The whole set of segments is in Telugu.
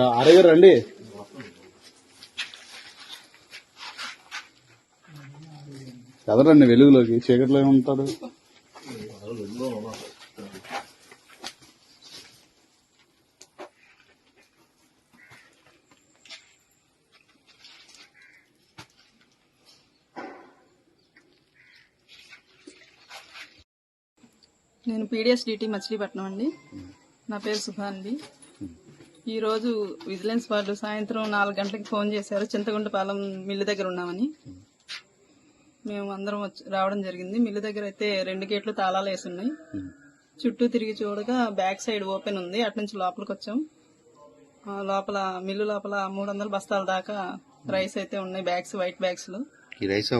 అరగారు రండి. ఎదరండి వెలుగులోకి? చీకట్లో ఉంటాడు నేను పీడిఎస్ డిటి మచిలీపట్నం అండి. నా పేరు సుభా అండి. ఈరోజు విజిలెన్స్ వాళ్ళు సాయంత్రం నాలుగు గంటలకు ఫోన్ చేశారు. చింతగుంటపాలెం మిల్లు దగ్గర ఉన్నామని. మేము అందరం రావడం జరిగింది. మిల్లు దగ్గర అయితే రెండు గేట్లు తాళాలు వేసి ఉన్నాయి చుట్టూ తిరిగి చూడగా బ్యాక్ సైడ్ ఓపెన్ ఉంది. అటు నుంచి లోపలికి వచ్చాం. లోపల మిల్లు లోపల మూడు వందల బస్తాల దాకా రైస్ అయితే ఉన్నాయి. బ్యాగ్స్ వైట్ బ్యాగ్స్లో. ఈ రైస్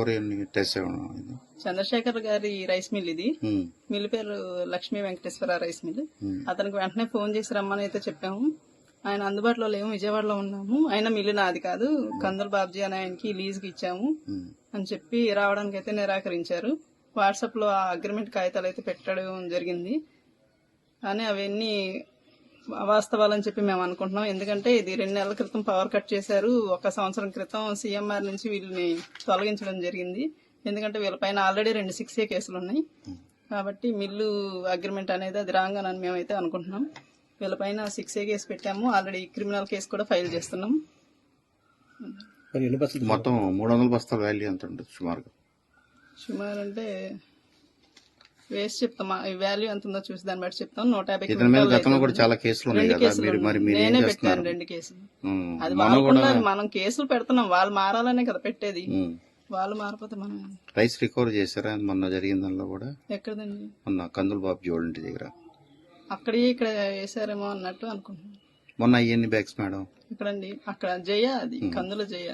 చంద్రశేఖర్ గారి రైస్ మిల్ ఇది. మిల్ పేరు లక్ష్మీ వెంకటేశ్వర రైస్ మిల్. అతనికి వెంటనే ఫోన్ చేసి రమ్మని అయితే చెప్పాము. ఆయన అందుబాటులో లేము విజయవాడలో ఉన్నాము. ఆయన మిల్లు నాది కాదు. కందుల బాబ్జీ అని ఆయనకి లీజుకి ఇచ్చాము. అని చెప్పి రావడానికి అయితే నిరాకరించారు. వాట్సాప్లో ఆ అగ్రిమెంట్ కాగితాలు అయితే పెట్టడం జరిగింది. కానీ అవన్నీ వాస్తవాలని చెప్పి మేము అనుకుంటున్నాం. ఎందుకంటే ఇది రెండు నెలల క్రితం పవర్ కట్ చేశారు. ఒక సంవత్సరం క్రితం సీఎంఆర్ నుంచి వీళ్ళని తొలగించడం జరిగింది. ఎందుకంటే వీళ్ళపైన ఆల్రెడీ రెండు సిక్స్ ఏ కేసులు ఉన్నాయి. కాబట్టి మిల్లు అగ్రిమెంట్ అనేది అది రాంగ్ అని మేమైతే అనుకుంటున్నాం. వీళ్ళపైన సిక్స్ ఏ కేసు పెట్టాము. ఆల్రెడీ క్రిమినల్ కేసు కూడా ఫైల్ చేస్తున్నాం. మొత్తం మూడు వందల బస్తాల వాల్యూ ఎంత ఉంటుంది సుమారుగా. సుమారు అంటే వేస్ట్ చెప్తాం. ఈ వాల్యూ ఎంత ఉందో చూసి దాన్ని బట్టి చెప్తాం. నూట యాభై గతంలో కూడా చాలా కేసులు ఉన్నాయి కదా. మీరు మరి నేనే పెట్టాను రెండు కేసులు. అది వాళ్ళు మనం కేసులు పెడుతున్నాం. వాళ్ళు మారాలనే కదా పెట్టేది. వాళ్ళు మారిపోతే మనం రైస్ రికవర్ చేశారా? మొన్న జరిగిన దానిలో కూడా? ఎక్కడదండి? మొన్న కందుల బాబు ఇంటి దగ్గర. అక్కడ ఇక్కడ వేసారేమో అన్నట్టు అనుకుంటున్నాను. మొన్న ఎన్ని బ్యాగ్స్ మేడం. ఇక్కడండి. అక్కడ జయ అది కందుల జయ.